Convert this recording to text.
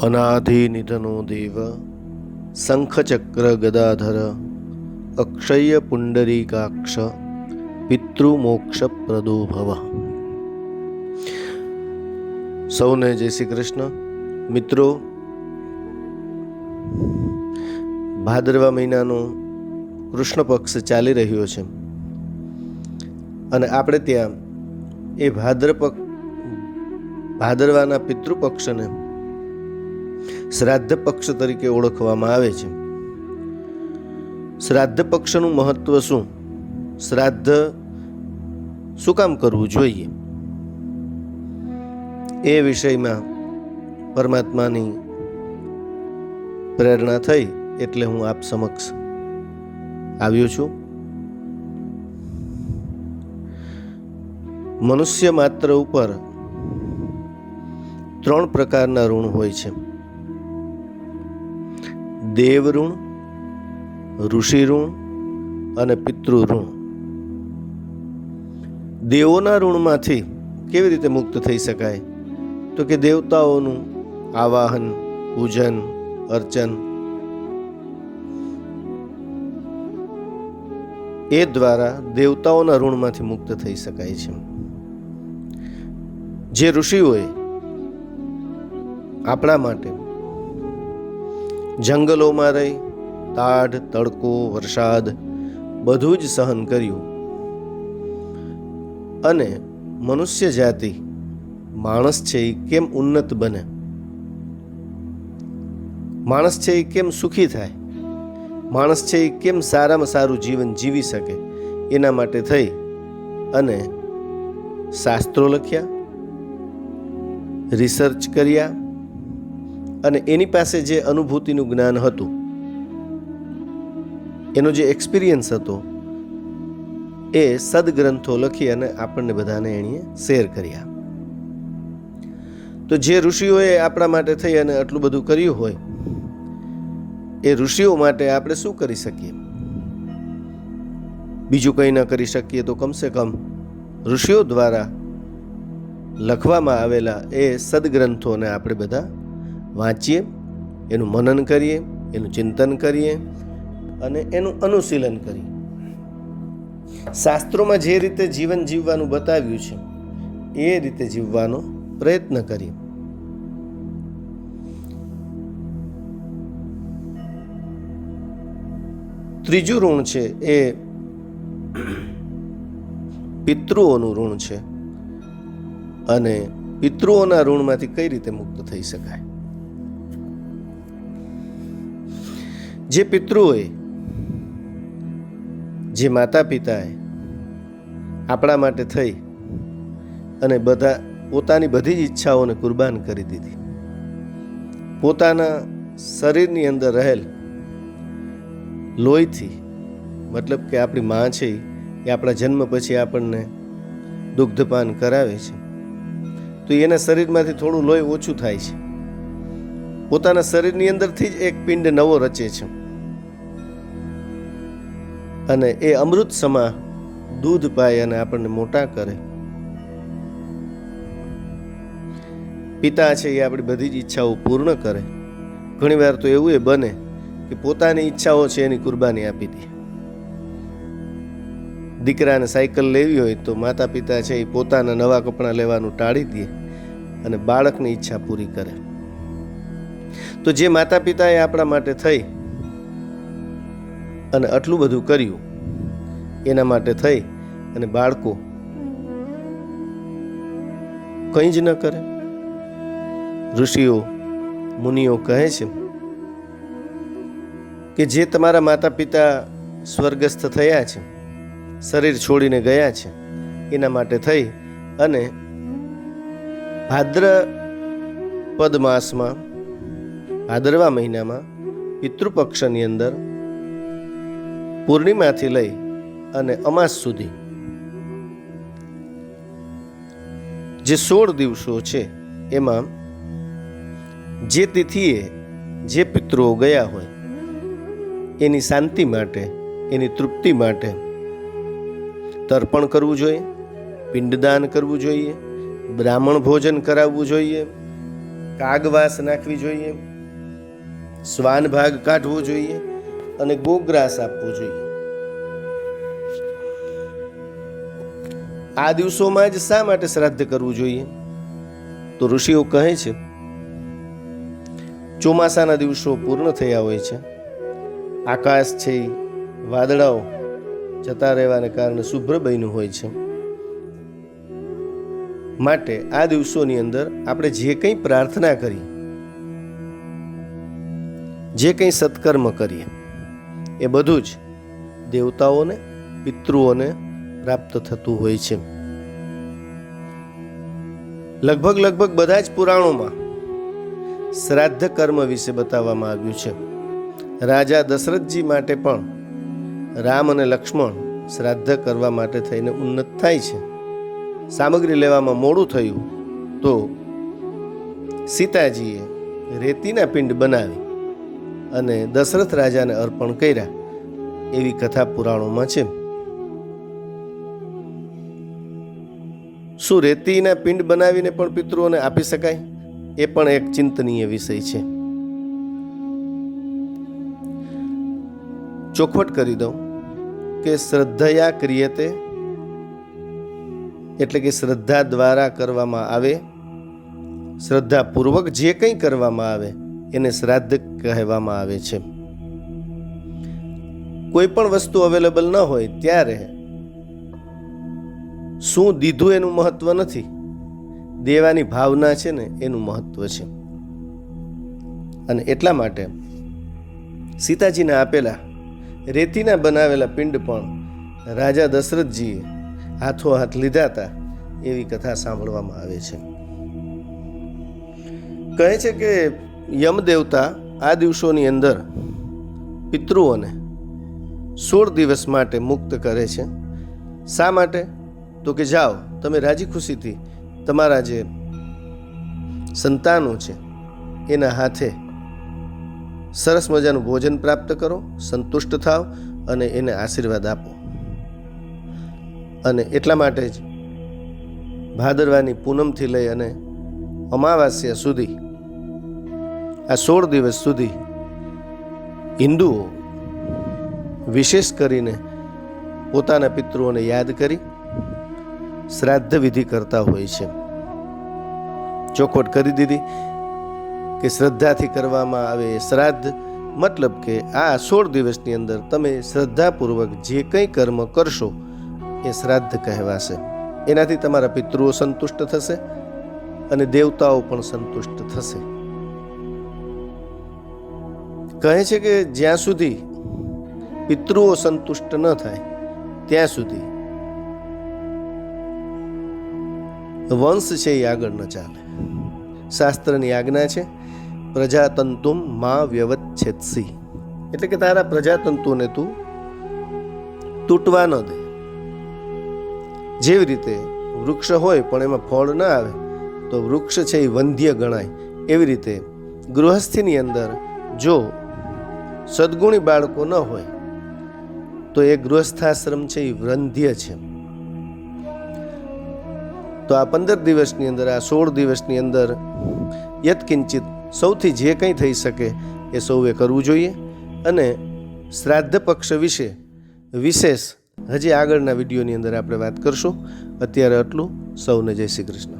અનાધિનિધનો દેવ શંખચક્ર ગદાધર અક્ષય પુંડરીકાક્ષ પિતૃમોક્ષ પ્રદો ભવ સૌને જય શ્રી કૃષ્ણ મિત્રો ભાદરવા મહિનાનો કૃષ્ણ પક્ષ ચાલી રહ્યો છે અને આપણે ત્યાં એ ભાદ્રપક ભાદરવાના પિતૃપક્ષને શ્રાદ્ધ પક્ષ તરીકે ઓળખવામાં આવે છે. શ્રાદ્ધ પક્ષનું મહત્વ શું? શ્રાદ્ધ શું કામ કરવું જોઈએ? એ વિષયમાં પરમાત્માની પ્રેરણા થઈ એટલે હું આપ સમક્ષ આવ્યો છું. મનુષ્ય માત્ર ઉપર ત્રણ પ્રકારના ઋણ હોય છે. દેવ ઋણ ઋષિ ઋણ અને પિતૃઋણ. દેવોના ઋણમાંથી કેવી રીતે મુક્ત થઈ શકાય? તો કે દેવતાઓનું આવાહન, પૂજન, અર્ચન. એ દ્વારા દેવતાઓના ઋણમાંથી મુક્ત થઈ શકાય છે. જે ઋષિઓએ આપણા માટે જંગલોમાં રહી તાઢ તડકો, વરસાદ બધું જ સહન કર્યું. અને મનુષ્ય જાતિ, માણસ છે એ કેમ ઉન્નત બને? માણસ છે એ કેમ સુખી થાય? માણસ છે એ કેમ સારામાં સારું જીવન જીવી શકે? એના માટે થઈ અને શાસ્ત્રો લખ્યા રિસર્ચ કર્યા અને એની પાસે જે અનુભૂતિનું જ્ઞાન હતું, એનો જે એક્સપિરિયન્સ હતો, એ સદગ્રંથો લખી અને આપણને બધાને એણીએ શેર કર્યા. તો જે ઋષિઓએ આપણા માટે થઈ અને આટલું બધું કર્યું હોય, એ ઋષિઓ માટે આપણે શું કરી શકીએ? બીજું કંઈ ન કરી શકીએ તો કમસે કમ ઋષિઓ દ્વારા લખવામાં આવેલા એ સદગ્રંથોને આપણે બધા વાંચીએ, એનું મનન કરીએ, એનું ચિંતન કરીએ અને એનું અનુશીલન કરીએ. શાસ્ત્રોમાં જે રીતે જીવન જીવવાનું બતાવ્યું છે, એ રીતે જીવવાનો પ્રયત્ન કરીએ. ત્રીજું ઋણ છે એ પિતૃઓનું ઋણ છે અને પિતૃઓના ઋણમાંથી કઈ રીતે મુક્ત થઈ શકાય? જે પિતૃઓએ જે માતા પિતાએ આપણા માટે થઈ અને બધા પોતાની બધી જ ઈચ્છાઓને કુરબાન કરી દીધી. પોતાના શરીરની અંદર રહેલ લોહીથી, મતલબ કે આપણી માં છે એ આપણા જન્મ પછી આપણને દુગ્ધપાન કરાવે છે. તો એના શરીરમાંથી થોડું લોહી ઓછું થાય છે. પોતાના શરીરની અંદરથી જ એક પિંડ નવો રચે છે. અને એ અમૃત સમા દૂધ પાય અને આપણને મોટા કરે. પિતા છે એ આપણી બધી જ ઈચ્છાઓ પૂર્ણ કરે. ઘણીવાર તો એવું એ બને કે પોતાની ઈચ્છાઓ છે એની કુરબાની આપી દે. દીકરાને સાયકલ લેવી હોય તો માતા પિતા છે એ પોતાના નવા કપડાં લેવાનું ટાળી દે અને બાળકની ઈચ્છા પૂરી કરે. તો જે માતા પિતાએ આપણા માટે થઈ અને આટલું બધું કર્યું, એના માટે થઈ અને બાળકો કંઈ જ ન કરે. ઋષિઓ, મુનિઓ કહે છે કે જે તમારા માતા પિતા સ્વર્ગસ્થ થયા છે, શરીર છોડીને ગયા છે, એના માટે થઈ અને ભાદ્ર પદ માસમાં ભાદરવા મહિનામાં પિતૃપક્ષની અંદર પૂર્ણિમાથી લઈ અને અમાસ સુધી. જે સોળ દિવસો છે, એમાં જે તિથિએ જે પિતૃઓ ગયા હોય, એની શાંતિ માટે, એની તૃપ્તિ માટે તર્પણ કરવું જોઈએ, પિંડદાન કરવું જોઈએ, બ્રાહ્મણ ભોજન કરાવવું જોઈએ, કાગવાસ નાખવી જોઈએ શ્વાન ભાગ કાઢવો જોઈએ અને ગોગ્રાસ આપવો જોઈએ. આ દિવસોમાં જ શા માટે શ્રાદ્ધ કરવું જોઈએ? તો ઋષિઓ કહે છે, ચોમાસાના દિવસો પૂર્ણ થયા હોય છે. આકાશ છે વાદળાઓ જતા રહેવાને કારણે શુભ્ર બન્યું હોય છે. માટે આ દિવસોની અંદર આપણે જે કંઈ પ્રાર્થના કરી, જે કંઈ સત્કર્મ કરીએ એ બધું જ દેવતાઓને, પિતૃઓને પ્રાપ્ત થતું હોય છે. લગભગ લગભગ બધા જ પુરાણોમાં શ્રાદ્ધ કર્મ વિશે બતાવવામાં આવ્યું છે. રાજા દશરથજી માટે પણ રામ અને લક્ષ્મણ શ્રાદ્ધ કરવા માટે થઈને ઉન્નત થાય છે. સામગ્રી લેવામાં મોડું થયું તો સીતાજીએ રેતીના પિંડ બનાવી અને દશરથ રાજાને અર્પણ કર્યા. એવી કથા પુરાણોમાં છે. શું રેતીના પિંડ બનાવીને પણ પિતૃઓને આપી શકાય? એ પણ એક ચિંતનીય વિષય છે. ચોખવટ કરી દઉં કે શ્રદ્ધયા ક્રિયતે, એટલે કે શ્રદ્ધા દ્વારા કરવામાં આવે, શ્રદ્ધાપૂર્વક જે કંઈ કરવામાં આવે એને શ્રાદ્ધ કહેવામાં આવે છે. કોઈ પણ વસ્તુ અવેલેબલ ન હોય ત્યારે શું દીધું એનું મહત્વ નથી? દેવાની ભાવના છે ને એનું મહત્વ છે. અને એટલા માટે સીતાજીને આપેલા રેતીના બનાવેલા પિંડ પણ રાજા દશરથજીએ હાથો હાથ લીધા હતા એવી કથા સાંભળવામાં આવે છે. કહે છે કે યમ દેવતા આ દિવસોની અંદર પિતૃઓને સોળ દિવસ માટે મુક્ત કરે છે. શા માટે? તો કે જાઓ, તમે રાજી ખુશીથી તમારા જે સંતાનો છે, એના હાથે સરસ મજાનું ભોજન પ્રાપ્ત કરો, સંતુષ્ટ થાવ અને એને આશીર્વાદ આપો. અને એટલા માટે જ ભાદરવાની પૂનમથી લઈ અને અમાવાસ્યા સુધી આ સોળ દિવસ સુધી હિન્દુઓ વિશેષ કરીને પોતાના પિતૃઓને યાદ કરી શ્રાદ્ધ વિધિ કરતા હોય છે. ચોખવટ કરી દીધી કે શ્રદ્ધાથી કરવામાં આવે શ્રાદ્ધ. મતલબ કે આ સોળ દિવસની અંદર તમે શ્રદ્ધાપૂર્વક જે કંઈ કર્મ કરશો એ શ્રાદ્ધ કહેવાશે. એનાથી તમારા પિતૃઓ સંતુષ્ટ થશે અને દેવતાઓ પણ સંતુષ્ટ થશે. કહે છે કે જ્યાં સુધી પિતૃઓ સંતુષ્ટ ન થાય, ત્યાં સુધી વંશ છે એ આગળ ન ચાલે. શાસ્ત્રની આજ્ઞા છે, પ્રજાતંતુમ મા વ્યવચ્છેદસી. એટલે કે તારા પ્રજાતંતુને તું તૂટવા ન દે. જેવી રીતે વૃક્ષ હોય પણ એમાં ફળ ન આવે, તો વૃક્ષ છે એ વંધ્ય ગણાય. એવી રીતે ગૃહસ્થિની અંદર જો સદગુણી બાળકો ન હોય, તો એ ગૃહસ્થાશ્રમ છે, એ વૃંધ્ય છે. તો આ પંદર દિવસની અંદર, આ સોળ દિવસની અંદર યત્કિંચિત સૌથી જે કંઈ થઈ શકે, એ સૌએ કરવું જોઈએ અને શ્રાદ્ધ પક્ષ વિશે વિશેષ હજી આગળના વિડીયોની અંદર આપણે વાત કરશું. અત્યારે આટલું. સૌને જય શ્રી કૃષ્ણ.